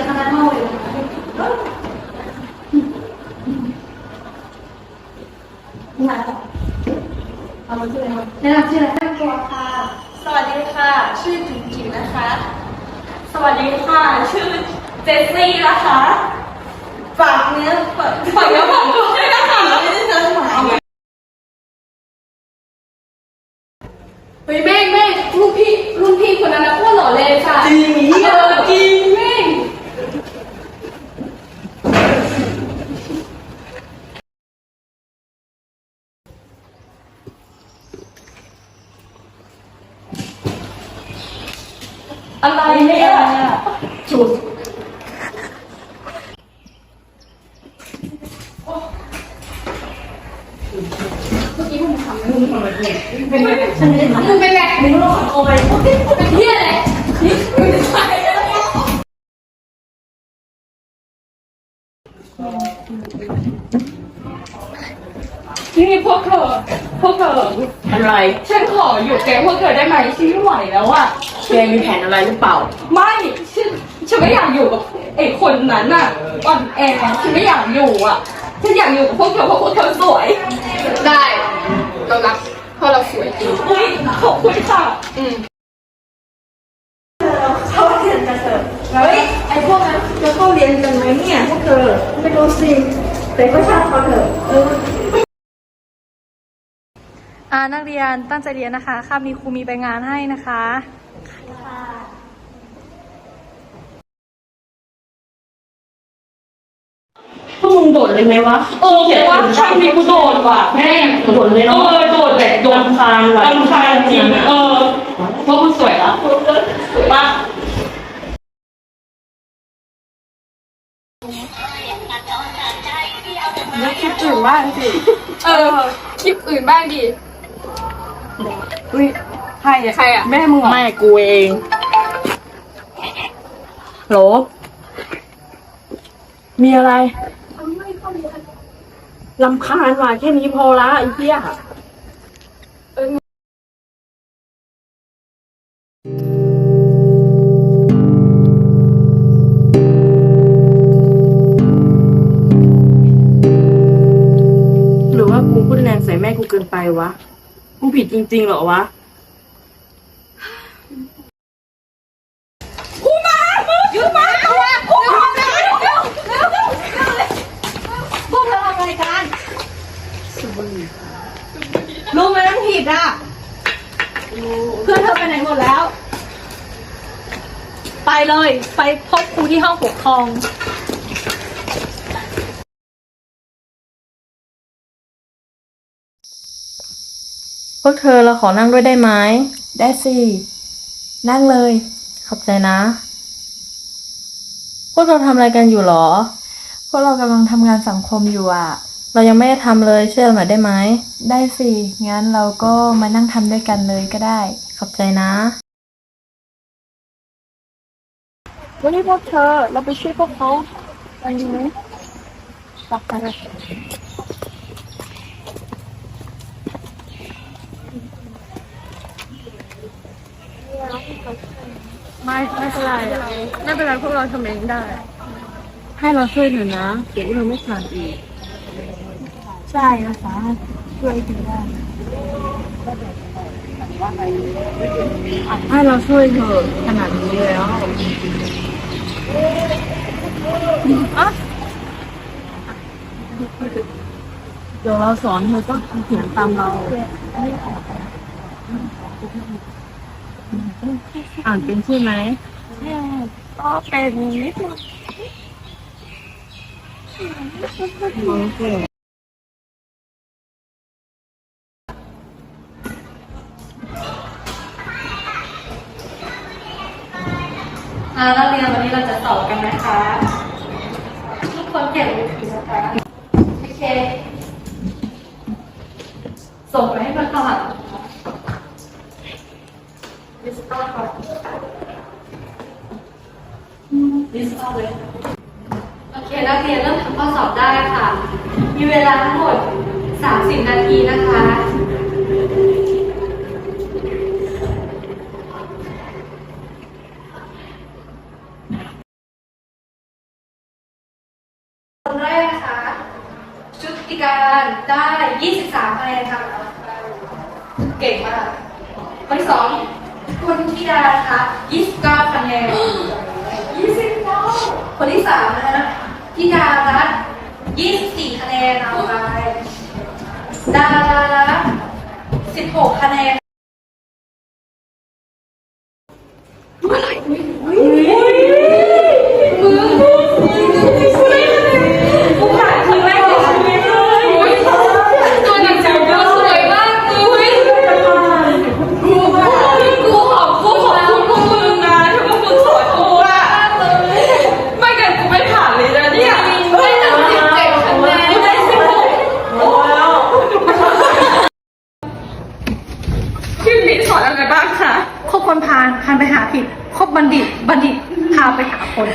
รแนะนำตัวค่ะสวัสดีค่ะ ชื่อจุ๋มจิ๋มนะคะ สวัสดีค่ะ ชื่อเจสซี่นะคะฝากเนื้อฝากฝากเนื้อฝากตัวด้วยนะคะไม่ได้เจอหมายเฮ้ยแม่งแม่งรุ่นพี่รุ่นพี่คนนั้นนะโคตรหล่อเลยค่ะ จริง เออจริงแม่ง อะไรเนี่ยจุดมึงเป็นไรมึงโอ้ยเป็นเพี้ยอะไรนี่มึงเป็นใครนี่พวกเธอ พวกเธอ อะไร ฉันขออยู่แกพวกเธอได้ไหมฉันไม่ไหวแล้วอะ แกมีแผนอะไรหรือเปล่า ไม่ฉันฉันไม่อยากอยู่กับไอ้คนนั้นน่ะอ่อนแอฉันไม่อยากอยู่อะฉันอยากอยู่กับพวกเธอเพราะพวกเธอสวยได้เรารับเพราะเราสวยจริงอุ้ยขอบคุณค่ะอืมเข้าเรียนกันเถอะเฮ้ยไอพวกนั้นจะเข้าเรียนกันไหมเนี่ยพวกเธอไม่รู้สิแต่ก็ช่างเขาเถอะเอออ่านักเรียนตั้งใจเรียนนะคะค่ะมีครูมีใบงานให้นะคะ พวกมึงโดดเลยไหมวะเออแต่ว่าครั้งนี้กูโดนว่ะแม่งโดดเลยเอเนาะอโดนแบบโดนรำคาญว่ะรำคาญจริงเออเพราะมึงสวยอะสวยมากแล้วคิดอื่นบ้างสิ เออ คลิปอื่นบ้างดิ อุ้ย ใครอะใครอะแม่มึงแม่กูเองโหลมีอะไรลำคาญว่ะแค่นี้พอละไอ้เหี้ยหรือว่ากูพูดแรงใส่แม่กูเกินไปวะ กูผิดจริงๆเหรอวะ พวกเธอทำอะไรกันรู้ไหมมันผิดอะเพื่อนเธอไปไหนหมดแล้ว ไปเลย ไปพบครูที่ห้องปกครองพวกเธอเราขอนั่งด้วยได้ไหม ได้สิ นั่งเลย ขอบใจนะ วกเราทำอะไรกันอยู่หรอ พวกเรากำลังทำงานสังคมอยู่อะเรายังไม่ได้ทำเลยช่วยเราหน่อยได้ไหม ได้สิ งั้นเราก็มานั่งทำด้วยกันเลยก็ได้ ขอบใจนะ วันนี้พวกเธอเราไปช่วยพวกเขากันดีไหมปักกันไม่ ไม่เป็นไรอะไม่เป็นไรพวกเราทำเองได้ ให้เราช่วยหน่อยนะเดี๋ยวเราไม่ผ่านอีก ใช่นะคะช่วยถึงได้ให้เราช่วยเถอะขนาดนี้แล้วเดี๋ยวเราสอนเธอก็เขียนตามเรา อ่านเป็นใช่ไหมก็เป็นนิดหน่อยโอเคอ่านักเรียนวันนี้เราจะสอบกันนะคะ ทุกคนเก็บมือถือนะคะ โอเค ส่งไปให้เพื่อนเข้าหา ดิจิตอองเลยโอเคนักเรียนเริ่มทำข้อสอบได้ค่ะ มีเวลาทั้งหมด 30 นาทีนะคะคนแรกนะคะ ชุดติการได้ 23คะแนนค่ะ เก่งมากคนที่สอง คุณธิดานะคะ29คะแนน29คนที่สามนะคะธิดารัตน์24คะแนนเอาไปดารารัตน์16คะแนน บัณฑิตบัณฑิตพาไปหาคน